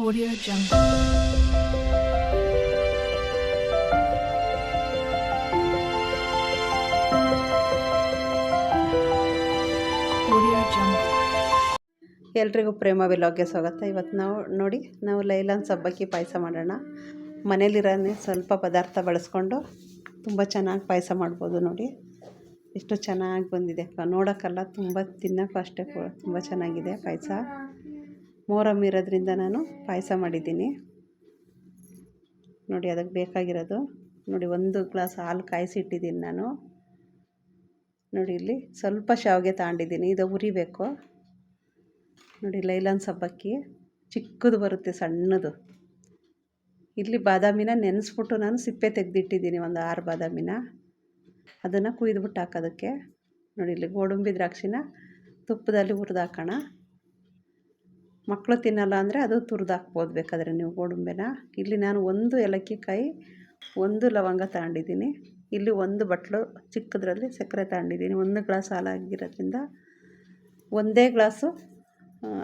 Audio Jungle. ಎಲ್ರಿಗೂ ಪ್ರೇಮ ವಿಲಾಗ್ಗೆ ಸ್ವಾಗತ. ಇವತ್ತು ನಾವು ನೋಡಿ, ನಾವು ಲೈಲಾನ್ ಸಬ್ಬಕ್ಕಿ ಪಾಯಸ ಮಾಡೋಣ. ಮನೇಲಿರೋನೇ ಸ್ವಲ್ಪ ಪದಾರ್ಥ ಬಳಸ್ಕೊಂಡು ತುಂಬ ಚೆನ್ನಾಗಿ ಪಾಯಸ ಮಾಡ್ಬೋದು ನೋಡಿ. ಎಷ್ಟು ಚೆನ್ನಾಗಿ ಬಂದಿದೆ. ನೋಡೋಕ್ಕಲ್ಲ ತುಂಬ ತಿನ್ನೋಕ್ಕೂ ಅಷ್ಟೇ ತುಂಬ ಚೆನ್ನಾಗಿದೆ ಪಾಯಸ. ಮೋರಮ್ ಇರೋದ್ರಿಂದ ನಾನು ಪಾಯಸ ಮಾಡಿದ್ದೀನಿ. ನೋಡಿ, ಅದಕ್ಕೆ ಬೇಕಾಗಿರೋದು. ನೋಡಿ, ಒಂದು ಗ್ಲಾಸ್ ಹಾಲು ಕಾಯಿಸಿ ಇಟ್ಟಿದ್ದೀನಿ ನಾನು. ನೋಡಿ, ಇಲ್ಲಿ ಸ್ವಲ್ಪ ಶಾವಿಗೆ ತಗೊಂಡಿದ್ದೀನಿ. ಇದು ಉರಿಬೇಕು. ನೋಡಿ, ಲೈಲಾನ್ ಸಬ್ಬಕ್ಕಿ. ಚಿಕ್ಕದು ಬರುತ್ತೆ, ಸಣ್ಣದು. ಇಲ್ಲಿ ಬಾದಾಮಿನ ನೆನೆಸ್ಬಿಟ್ಟು ನಾನು ಸಿಪ್ಪೆ ತೆಗೆದಿಟ್ಟಿದ್ದೀನಿ, ಒಂದು ಆರು ಬಾದಾಮಿನ. ಅದನ್ನು ಕುಯ್ದುಬಿಟ್ಟು ಹಾಕೋದಕ್ಕೆ ನೋಡಿ, ಇಲ್ಲಿ ಗೋಡಂಬಿ ದ್ರಾಕ್ಷಿನ ತುಪ್ಪದಲ್ಲಿ ಹುರಿದು ಹಾಕೋಣ. ಮಕ್ಕಳು ತಿನ್ನಲ್ಲ ಅಂದರೆ ಅದು ತುರಿದು ಹಾಕ್ಬೋದು ಬೇಕಾದರೆ ನೀವು ಗೋಡಂಬಿನ. ಇಲ್ಲಿ ನಾನು ಒಂದು ಏಲಕ್ಕಿ ಕಾಯಿ ಒಂದು ಲವಂಗ ತಗೊಂಡಿದ್ದೀನಿ. ಇಲ್ಲಿ ಒಂದು ಬಟ್ಲು ಚಿಕ್ಕದ್ರಲ್ಲಿ ಸಕ್ಕರೆ ತಗೊಂಡಿದ್ದೀನಿ. ಒಂದು ಗ್ಲಾಸ್ ಹಾಲು ಆಗಿರೋದ್ರಿಂದ ಒಂದೇ ಗ್ಲಾಸು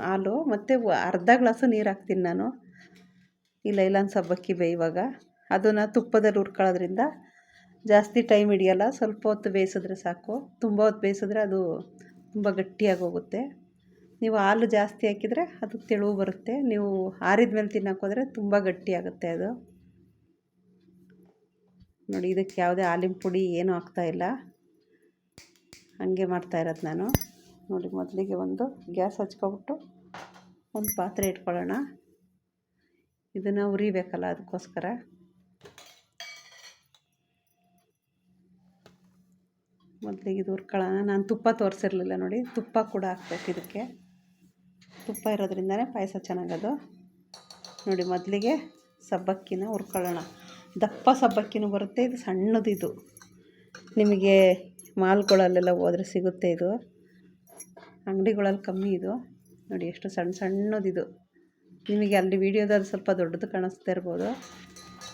ಹಾಲು ಮತ್ತು ಅರ್ಧ ಗ್ಲಾಸು ನೀರು ಹಾಕ್ತೀನಿ ನಾನು. ಈ ಲೈಲಾನ್ ಸಬ್ಬಕ್ಕಿ ಬೇಯುವಾಗ. ಅದನ್ನು ತುಪ್ಪದಲ್ಲಿ ಹುರ್ಕೊಳ್ಳೋದ್ರಿಂದ ಜಾಸ್ತಿ ಟೈಮ್ ಹಿಡಿಯೋಲ್ಲ. ಸ್ವಲ್ಪ ಹೊತ್ತು ಬೇಯಿಸಿದ್ರೆ ಸಾಕು. ತುಂಬ ಹೊತ್ತು ಬೇಯಿಸಿದ್ರೆ ಅದು ತುಂಬ ಗಟ್ಟಿಯಾಗಿ ಹೋಗುತ್ತೆ ನೀವು ಹಾಲು ಜಾಸ್ತಿ ಹಾಕಿದರೆ ಅದು ತೆಳು ಬರುತ್ತೆ. ನೀವು ಆರಿದ ಮೇಲೆ ತಿನ್ನೋಕೆ ಹೋದರೆ ತುಂಬ ಗಟ್ಟಿಯಾಗುತ್ತೆ ಅದು. ನೋಡಿ, ಇದಕ್ಕೆ ಯಾವುದೇ ಹಾಲಿನ ಪುಡಿ ಏನೂ ಹಾಕ್ತಾಯಿಲ್ಲ ಹಾಗೆ ಮಾಡ್ತಾ ಇರೋದು ನಾನು. ನೋಡಿ, ಮೊದಲಿಗೆ ಒಂದು ಗ್ಯಾಸ್ ಹಚ್ಕೊಬಿಟ್ಟು ಒಂದು ಪಾತ್ರೆ ಇಟ್ಕೊಳ್ಳೋಣ. ಇದನ್ನು ಉರಿಬೇಕಲ್ಲ ಅದಕ್ಕೋಸ್ಕರ. ಮೊದಲಿಗೆ ಇದು ಹುರ್ಕೊಳ್ಳೋಣ. ನಾನು ತುಪ್ಪ ತೋರಿಸಿರ್ಲಿಲ್ಲ ನೋಡಿ, ತುಪ್ಪ ಕೂಡ ಹಾಕ್ಬೇಕು ಇದಕ್ಕೆ. ತುಪ್ಪ ಇರೋದ್ರಿಂದನೇ ಪಾಯಸ ಚೆನ್ನಾಗದು. ನೋಡಿ, ಮೊದಲಿಗೆ ಸಬ್ಬಕ್ಕಿನ ಹುರ್ಕೊಳ್ಳೋಣ. ದಪ್ಪ ಸಬ್ಬಕ್ಕಿನೂ ಬರುತ್ತೆ, ಇದು ಸಣ್ಣದಿದು ನಿಮಗೆ ಮಾಲ್ಗಳಲ್ಲೆಲ್ಲ ಹೋದರೆ ಸಿಗುತ್ತೆ ಇದು. ಅಂಗಡಿಗಳಲ್ಲಿ ಕಮ್ಮಿ ಇದು. ನೋಡಿ, ಎಷ್ಟು ಸಣ್ಣ ಸಣ್ಣದಿದು ನಿಮಗೆ ಅಲ್ಲಿ ವೀಡಿಯೋದಲ್ಲಿ ಸ್ವಲ್ಪ ದೊಡ್ಡದು ಕಾಣಿಸ್ತಾ ಇರ್ಬೋದು.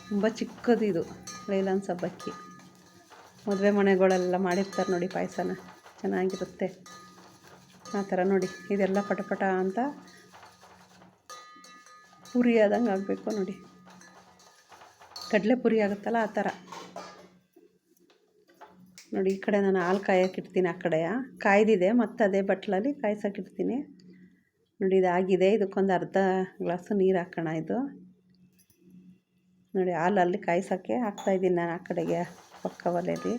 ತುಂಬ ಚಿಕ್ಕದು ಇದು, ಲೈಲಾನ್ ಸಬ್ಬಕ್ಕಿ. ಮದುವೆ ಮನೆಗಳೆಲ್ಲ ಮಾಡಿರ್ತಾರೆ ನೋಡಿ ಪಾಯಸನ. ಚೆನ್ನಾಗಿರುತ್ತೆ. ಆ ಥರ ನೋಡಿ, ಇದೆಲ್ಲ ಪಟಪಟ ಅಂತ ಪುರಿ ಆದಂಗೆ ಆಗಬೇಕು ನೋಡಿ. ಕಡಲೆ ಪುರಿ ಆಗುತ್ತಲ್ಲ ಆ ಥರ. ನೋಡಿ, ಈ ಕಡೆ ನಾನು ಹಾಲು ಕಾಯೋಕ್ಕಿಡ್ತೀನಿ ಆ ಕಡೆಯ ಕಾಯ್ದಿದೆ, ಮತ್ತು ಅದೇ ಬಟ್ಲಲ್ಲಿ ಕಾಯ್ಸೋಕ್ಕಿಡ್ತೀನಿ ನೋಡಿ ಇದಾಗಿದೆ ಇದಕ್ಕೊಂದು ಅರ್ಧ ಗ್ಲಾಸು ನೀರು ಹಾಕೋಣ ಇದು. ನೋಡಿ, ಹಾಲು ಅಲ್ಲಿ ಕಾಯ್ಸೋಕ್ಕೆ ಹಾಕ್ತಾಯಿದ್ದೀನಿ ನಾನು ಆ ಕಡೆಗೆ ಪಕ್ಕ ಒಲೆಯಲ್ಲಿ.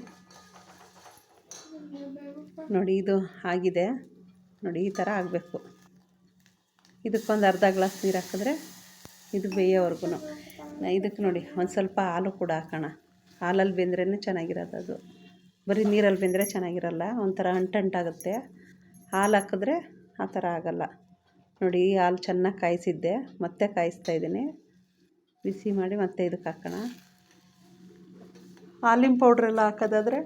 ನೋಡಿ, ಇದು ಆಗಿದೆ. ನೋಡಿ, ಈ ಥರ ಆಗಬೇಕು. ಇದಕ್ಕೊಂದು ಅರ್ಧ ಗ್ಲಾಸ್ ನೀರು ಹಾಕಿದ್ರೆ ಇದು ಬೇಯೋವರೆಗೂ ಇದಕ್ಕೆ ನೋಡಿ, ಒಂದು ಸ್ವಲ್ಪ ಹಾಲು ಕೂಡ ಹಾಕೋಣ. ಹಾಲಲ್ಲಿ ಬೆಂದ್ರೇ ಚೆನ್ನಾಗಿರೋದು ಅದು. ಬರೀ ನೀರಲ್ಲಿ ಬೆಂದರೆ ಚೆನ್ನಾಗಿರಲ್ಲ, ಒಂಥರ ಅಂಟಂಟಾಗುತ್ತೆ ಹಾಲು ಹಾಕಿದ್ರೆ ಆ ಥರ ಆಗೋಲ್ಲ. ನೋಡಿ, ಈ ಹಾಲು ಚೆನ್ನಾಗಿ ಕಾಯಿಸಿದ್ದೆ, ಮತ್ತೆ ಕಾಯಿಸ್ತಾ ಇದ್ದೀನಿ. ಬಿಸಿ ಮಾಡಿ ಮತ್ತೆ ಇದಕ್ಕೆ ಹಾಕೋಣ. ಹಾಲಿನ ಪೌಡ್ರೆಲ್ಲ ಹಾಕೋದಾದ್ರೆ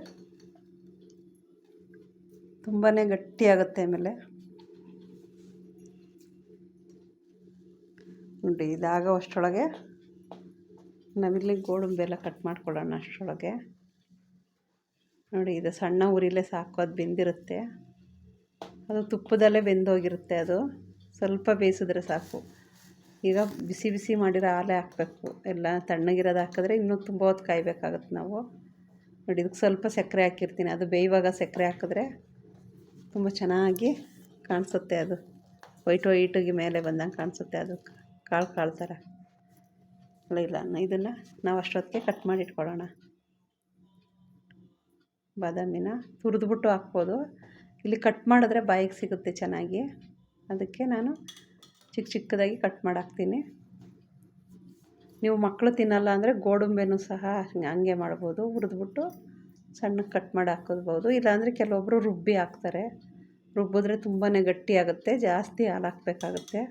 ತುಂಬಾ ಗಟ್ಟಿಯಾಗುತ್ತೆ ಆಮೇಲೆ. ನೋಡಿ, ಇದಾಗೋ ಅಷ್ಟರೊಳಗೆ ನಾವಿಲ್ಲಿ ಗೋಡಂಬಿ ಎಲ್ಲ ಕಟ್ ಮಾಡ್ಕೊಳ್ಳೋಣ ಅಷ್ಟರೊಳಗೆ. ನೋಡಿ, ಇದು ಸಣ್ಣ ಉರಿಲೇ ಸಾಕು, ಅದು ಬೆಂದಿರುತ್ತೆ. ಅದು ತುಪ್ಪದಲ್ಲೇ ಬೆಂದೋಗಿರುತ್ತೆ ಅದು. ಸ್ವಲ್ಪ ಬೇಯಿಸಿದ್ರೆ ಸಾಕು. ಈಗ ಬಿಸಿ ಬಿಸಿ ಮಾಡಿರೋ ಹಾಲೇ ಹಾಕಬೇಕು. ಎಲ್ಲ ತಣ್ಣಗಿರೋದು ಹಾಕಿದ್ರೆ ಇನ್ನೂ ತುಂಬ ಹೊತ್ತು ಕಾಯಬೇಕಾಗತ್ತೆ ನಾವು. ನೋಡಿ ಇದಕ್ಕೆ ಸ್ವಲ್ಪ ಸಕ್ಕರೆ ಹಾಕಿರ್ತೀನಿ. ಅದು ಬೇಯುವಾಗ ಸಕ್ಕರೆ ಹಾಕಿದ್ರೆ ತುಂಬ ಚೆನ್ನಾಗಿ ಕಾಣಿಸುತ್ತೆ ಅದು. ವೈಟ್ ವೈಟಿಗೆ ಮೇಲೆ ಬಂದಂಗೆ ಕಾಣಿಸುತ್ತೆ ಅದು. ಕಾಳು ಕಾಳು ಥರ. ಇಲ್ಲ ಇದನ್ನು ನಾವು ಅಷ್ಟೊತ್ತಿಗೆ ಕಟ್ ಮಾಡಿ ಇಟ್ಕೊಳ್ಳೋಣ. ಬಾದಾಮಿನ ತುರಿದ್ಬಿಟ್ಟು ಹಾಕ್ಬೋದು. ಇಲ್ಲಿ ಕಟ್ ಮಾಡಿದ್ರೆ ಬಾಯಿಗೆ ಸಿಗುತ್ತೆ ಚೆನ್ನಾಗಿ. ಅದಕ್ಕೆ ನಾನು ಚಿಕ್ಕ ಚಿಕ್ಕದಾಗಿ ಕಟ್ ಮಾಡಿ ಹಾಕ್ತೀನಿ. ನೀವು ಮಕ್ಕಳು ತಿನ್ನಲ್ಲ ಅಂದರೆ ಗೋಡಂಬಿನೂ ಸಹ ಹಂಗೆ ಮಾಡ್ಬೋದು. ಹುರಿದ್ಬಿಟ್ಟು ಸಣ್ಣಗೆ ಕಟ್ ಮಾಡಿ ಹಾಕೋದ್ಬೋದು. ಇಲ್ಲಾಂದರೆ ಕೆಲವೊಬ್ಬರು ರುಬ್ಬಿ ಹಾಕ್ತಾರೆ. ರುಬ್ಬಿದ್ರೆ ತುಂಬಾ ಗಟ್ಟಿ ಆಗುತ್ತೆ, ಜಾಸ್ತಿ ಹಾಲು ಹಾಕಬೇಕಾಗುತ್ತೆ.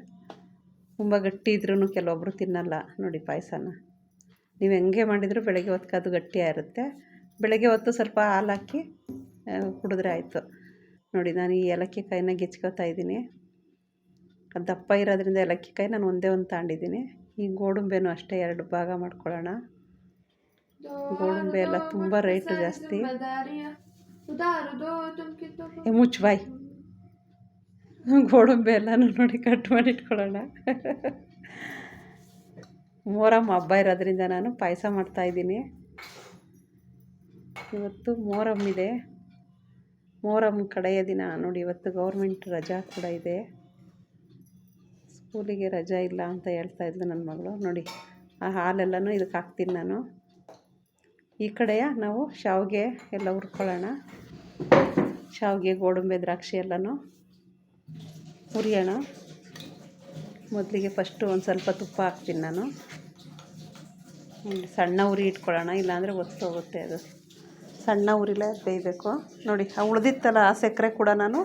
ತುಂಬ ಗಟ್ಟಿ ಇದ್ರೂ ಕೆಲವೊಬ್ಬರು ತಿನ್ನಲ್ಲ ನೋಡಿ ಪಾಯಸನ. ನೀವು ಹೆಂಗೆ ಮಾಡಿದರೂ ಬೆಳಗ್ಗೆ ಹೊತ್ತು ಅದು ಗಟ್ಟಿಯಾಗಿರುತ್ತೆ ಬೆಳಗ್ಗೆ ಹೊತ್ತು ಸ್ವಲ್ಪ ಹಾಲು ಹಾಕಿ ಕುಡಿದ್ರೆ ಆಯಿತು. ನೋಡಿ ನಾನು ಈ ಏಲಕ್ಕಿ ಕಾಯಿನ ಗೆಚ್ಕೋತಾ ಇದ್ದೀನಿ. ದಪ್ಪ ಇರೋದ್ರಿಂದ ಏಲಕ್ಕಿ ಕಾಯಿ ನಾನು ಒಂದೇ ಒಂದು ತಗೊಂಡಿದ್ದೀನಿ ಈ ಗೋಡಂಬೆನೂ ಅಷ್ಟೇ ಎರಡು ಭಾಗ ಮಾಡ್ಕೊಳ್ಳೋಣ. ಗೋಡಂಬಿ ಎಲ್ಲ ತುಂಬ ರೇಟ್ ಜಾಸ್ತಿ. ಮುಚ್ಚು, ಬಾಯ್. ಗೋಡಂಬಿ ಎಲ್ಲನೂ ನೋಡಿ ಕಟ್ ಮಾಡಿ ಇಟ್ಕೊಳ್ಳೋಣ ಮೊಹರಮ್ ಹಬ್ಬ ಇರೋದ್ರಿಂದ ನಾನು ಪಾಯಸ ಮಾಡ್ತಾಯಿದ್ದೀನಿ ಇವತ್ತು ಮೋರಮ್ ಇದೆ. ಮೋರಮ್ ಕಡೆಯ ದಿನ ನೋಡಿ, ಇವತ್ತು ಗೌರ್ಮೆಂಟ್ ರಜಾ ಕೂಡ ಇದೆ. ಸ್ಕೂಲಿಗೆ ರಜಾ ಇಲ್ಲ ಅಂತ ಹೇಳ್ತಾ ಇದ್ಲು ನನ್ನ ಮಗಳು. ನೋಡಿ, ಆ ಹಾಲೆಲ್ಲನೂ ಇದಕ್ಕೆ ಹಾಕ್ತೀನಿ ನಾನು. ಈ ಕಡೆಯ ನಾವು ಶಾವಿಗೆ ಎಲ್ಲ ಹುರ್ಕೊಳ್ಳೋಣ. ಶಾವಿಗೆ, ಗೋಡಂಬಿ, ದ್ರಾಕ್ಷಿ ಎಲ್ಲನೂ ಹುರಿಯೋಣ. ಮೊದಲಿಗೆ ಫಸ್ಟು ಒಂದು ಸ್ವಲ್ಪ ತುಪ್ಪ ಹಾಕ್ತೀನಿ ನಾನು. ಸಣ್ಣ ಉರಿ ಇಟ್ಕೊಳ್ಳೋಣ, ಇಲ್ಲಾಂದರೆ ಒತ್ತೋಗುತ್ತೆ ಅದು. ಸಣ್ಣ ಉರಿಲೇ ಬೇಯಬೇಕು. ನೋಡಿ, ಆ ಉಳಿದಿತ್ತಲ್ಲ, ಆ ಸಕ್ಕರೆ ಕೂಡ ನಾನು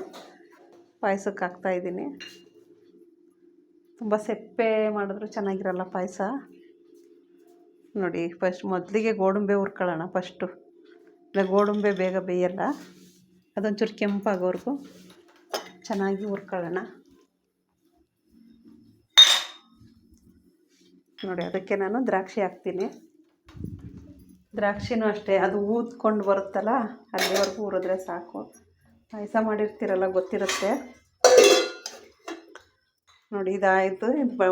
ಪಾಯಸಕ್ಕೆ ಹಾಕ್ತಾಯಿದ್ದೀನಿ ತುಂಬ ಸೆಪ್ಪೆ ಮಾಡಿದ್ರು ಚೆನ್ನಾಗಿರಲ್ಲ ಪಾಯಸ. ನೋಡಿ ಫಸ್ಟ್ ಮೊದಲಿಗೆ ಗೋಡಂಬಿ ಹುರ್ಕೊಳ್ಳೋಣ ಫಸ್ಟು ಗೋಡಂಬಿ ಬೇಗ ಬೇಯಲ್ಲ. ಅದೊಂಚೂರು ಕೆಂಪಾಗೋವರೆಗೂ ಚೆನ್ನಾಗಿ ಹುರ್ಕೊಳ್ಳೋಣ. ನೋಡಿ, ಅದಕ್ಕೆ ನಾನು ದ್ರಾಕ್ಷಿ ಹಾಕ್ತೀನಿ. ದ್ರಾಕ್ಷಿನೂ ಅಷ್ಟೇ, ಅದು ಊದ್ಕೊಂಡು ಬರುತ್ತಲ್ಲ, ಅಲ್ಲಿವರೆಗೂ ಹುರಿದ್ರೆ ಸಾಕು. ಪಾಯಸ ಮಾಡಿರ್ತೀರಲ್ಲ, ಗೊತ್ತಿರುತ್ತೆ. ನೋಡಿ, ಇದಾಯಿತು.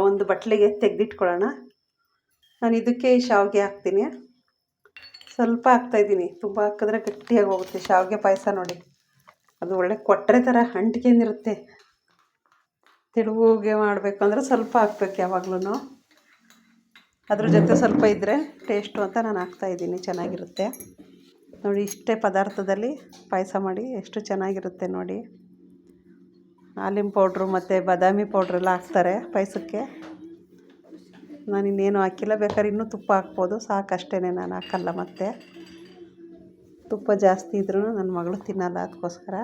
ಒಂದು ಬಟ್ಲಿಗೆ ತೆಗೆದಿಟ್ಕೊಳ್ಳೋಣ. ನಾನು ಇದಕ್ಕೆ ಶಾವಿಗೆ ಹಾಕ್ತೀನಿ. ಸ್ವಲ್ಪ ಹಾಕ್ತಾಯಿದ್ದೀನಿ ತುಂಬ ಹಾಕಿದ್ರೆ ಗಟ್ಟಿಯಾಗಿ ಹೋಗುತ್ತೆ. ಶಾವಿಗೆ ಪಾಯಸ ನೋಡಿ. ಅದು ಒಳ್ಳೆ ಕೊಟ್ಟರೆ ಥರ ಅಂಟ್ಕೊಂಡಿರುತ್ತೆ ತಿಳುವಿಗೆ ಮಾಡಬೇಕು ಅಂದರೆ ಸ್ವಲ್ಪ ಹಾಕ್ಬೇಕು ಯಾವಾಗ್ಲೂ ಅದ್ರ ಜೊತೆ ಸ್ವಲ್ಪ ಇದ್ದರೆ ಟೇಸ್ಟು ಅಂತ ನಾನು ಹಾಕ್ತಾಯಿದ್ದೀನಿ ಚೆನ್ನಾಗಿರುತ್ತೆ. ನೋಡಿ, ಇಷ್ಟೇ ಪದಾರ್ಥದಲ್ಲಿ ಪಾಯಸ ಮಾಡಿ ಎಷ್ಟು ಚೆನ್ನಾಗಿರುತ್ತೆ ನೋಡಿ. ಹಾಲಿನ ಪೌಡ್ರು ಮತ್ತು ಬಾದಾಮಿ ಪೌಡ್ರೆಲ್ಲ ಹಾಕ್ತಾರೆ ಪಾಯಸಕ್ಕೆ. ನಾನು ಇನ್ನೇನು ಹಾಕಿಲ್ಲ. ಬೇಕಾದ್ರೆ ಇನ್ನೂ ತುಪ್ಪ ಹಾಕ್ಬೋದು. ಸಾಕಷ್ಟೇ ನಾನು ಹಾಕಲ್ಲ ಮತ್ತೆ. ತುಪ್ಪ ಜಾಸ್ತಿ ಇದ್ರೂ ನನ್ನ ಮಗಳು ತಿನ್ನಲ್ಲ ಅದಕ್ಕೋಸ್ಕರ.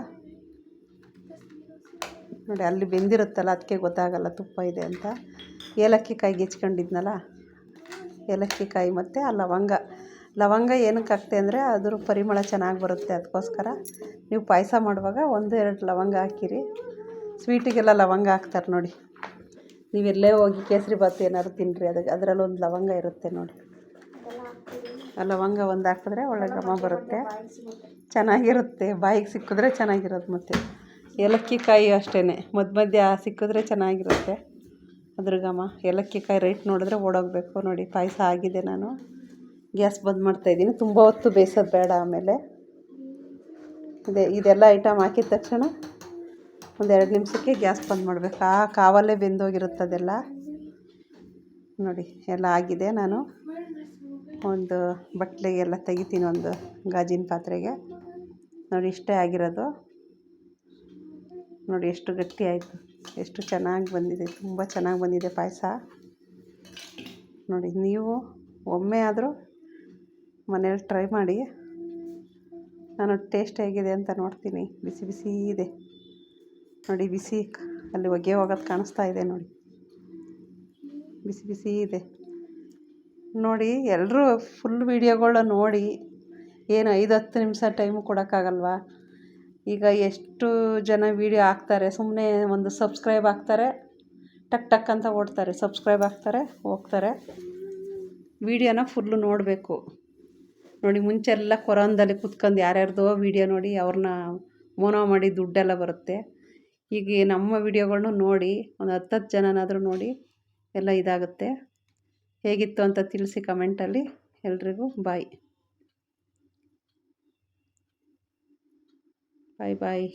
ನೋಡಿ, ಅಲ್ಲಿ ಬೆಂದಿರುತ್ತಲ್ಲ, ಅದಕ್ಕೆ ಗೊತ್ತಾಗಲ್ಲ ತುಪ್ಪ ಇದೆ ಅಂತ. ಏಲಕ್ಕಿ ಕಾಯಿ ಗೆಚ್ಕೊಂಡಿದ್ನಲ್ಲ ಏಲಕ್ಕಿ ಕಾಯಿ ಮತ್ತು ಆ ಲವಂಗ. ಲವಂಗ ಏನಕ್ಕೆ ಹಾಕ್ತೆ ಅಂದರೆ, ಅದ್ರ ಪರಿಮಳ ಚೆನ್ನಾಗಿ ಬರುತ್ತೆ ಅದಕ್ಕೋಸ್ಕರ. ನೀವು ಪಾಯಸ ಮಾಡುವಾಗ ಒಂದು ಎರಡು ಲವಂಗ ಹಾಕಿರಿ. ಸ್ವೀಟಿಗೆಲ್ಲ ಲವಂಗ ಹಾಕ್ತಾರೆ ನೋಡಿ. ನೀವೆಲ್ಲೇ ಹೋಗಿ ಕೇಸರಿ ಬಾತು ಏನಾದ್ರು ತಿನ್ನಿರಿ ಅದಕ್ಕೆ ಅದರಲ್ಲಿ ಒಂದು ಲವಂಗ ಇರುತ್ತೆ ನೋಡಿ. ಆ ಲವಂಗ ಒಂದು ಹಾಕಿದ್ರೆ ಒಳ್ಳೆ ಘಮ ಬರುತ್ತೆ. ಚೆನ್ನಾಗಿರುತ್ತೆ, ಬಾಯಿಗೆ ಸಿಕ್ಕಿದ್ರೆ ಚೆನ್ನಾಗಿರೋದು ಮತ್ತು. ಏಲಕ್ಕಿ ಕಾಯಿ ಅಷ್ಟೇ ಮಧ್ಯ ಮಧ್ಯ ಸಿಕ್ಕಿದ್ರೆ ಚೆನ್ನಾಗಿರುತ್ತೆ. ಅದ್ರ ಘಮ ಏಲಕ್ಕಿ ಕಾಯಿ ರೈಟ್ ನೋಡಿದ್ರೆ ಓಡೋಗಬೇಕು ನೋಡಿ, ಪಾಯಸ ಆಗಿದೆ ನಾನು. ಗ್ಯಾಸ್ ಬಂದ್ ಮಾಡ್ತಾಯಿದ್ದೀನಿ ತುಂಬ ಹೊತ್ತು ಬೇಯಿಸೋದು ಬೇಡ ಆಮೇಲೆ. ಇದೆ ಇದೆಲ್ಲ ಐಟಮ್ ಹಾಕಿದ ತಕ್ಷಣ ಒಂದು ಎರಡು ನಿಮಿಷಕ್ಕೆ ಗ್ಯಾಸ್ ಬಂದ್ ಮಾಡಬೇಕು. ಆ ಕಾವಲ್ಲೇ ಬೆಂದೋಗಿರುತ್ತೆ ಅದೆಲ್ಲ. ನೋಡಿ, ಎಲ್ಲ ಆಗಿದೆ. ನಾನು ಒಂದು ಬಟ್ಲಿಗೆಲ್ಲ ತೆಗಿತೀನಿ ಒಂದು ಗಾಜಿನ ಪಾತ್ರೆಗೆ. ನೋಡಿ, ಇಷ್ಟೇ ಆಗಿರೋದು. ನೋಡಿ, ಎಷ್ಟು ಗಟ್ಟಿ ಆಯಿತು. ಎಷ್ಟು ಚೆನ್ನಾಗಿ ಬಂದಿದೆ. ತುಂಬ ಚೆನ್ನಾಗಿ ಬಂದಿದೆ ಪಾಯಸ. ನೋಡಿ, ನೀವು ಒಮ್ಮೆ ಆದರೂ ಮನೇಲಿ ಟ್ರೈ ಮಾಡಿ. ನಾನು ಟೇಸ್ಟ್ ಹೇಗಿದೆ ಅಂತ ನೋಡ್ತೀನಿ. ಬಿಸಿ ಬಿಸಿ ಇದೆ ನೋಡಿ, ಬಿಸಿ ಅಲ್ಲಿ ಒಗೆ ಹೋಗೋದು ಕಾಣಿಸ್ತಾ ಇದೆ ನೋಡಿ. ಬಿಸಿ ಬಿಸಿ ಇದೆ. ನೋಡಿ ಎಲ್ಲರೂ ಫುಲ್ ವೀಡಿಯೋಗಳನ್ನ ನೋಡಿ. ಏನು ಐದು ಹತ್ತು ನಿಮಿಷ ಟೈಮು ಕೊಡೋಕ್ಕಾಗಲ್ವಾ? ಈಗ ಎಷ್ಟು ಜನ ವೀಡಿಯೋ ಹಾಕ್ತಾರೆ ಸುಮ್ಮನೆ ಒಂದು ಸಬ್ಸ್ಕ್ರೈಬ್ ಆಗ್ತಾರೆ ಟಕ್ ಟಕ್ ಅಂತ ಓಡ್ತಾರೆ ಸಬ್ಸ್ಕ್ರೈಬ್ ಆಗ್ತಾರೆ ಹೋಗ್ತಾರೆ. ವೀಡಿಯೋನ ಫುಲ್ಲು ನೋಡಬೇಕು. ನೋಡಿ ಮುಂಚೆ ಎಲ್ಲ ಕೊರೋನದಲ್ಲಿ ಕುತ್ಕೊಂಡು ಯಾರ್ಯಾರ್ದೋ ವೀಡಿಯೋ ನೋಡಿ, ಅವ್ರನ್ನ ಮೋನೋ ಮಾಡಿ ದುಡ್ಡೆಲ್ಲ ಬರುತ್ತೆ. ಈಗ ನಮ್ಮ ವೀಡಿಯೋಗಳನ್ನು ನೋಡಿ, ಒಂದು ಹತ್ತು ಹತ್ತು ಜನನಾದರೂ ನೋಡಿ ಎಲ್ಲ ಇದಾಗುತ್ತೆ. ಹೇಗಿತ್ತು ಅಂತ ತಿಳಿಸಿ ಕಮೆಂಟಲ್ಲಿ. ಎಲ್ರಿಗೂ ಬಾಯ್. ಬಾಯ್ ಬಾಯ್.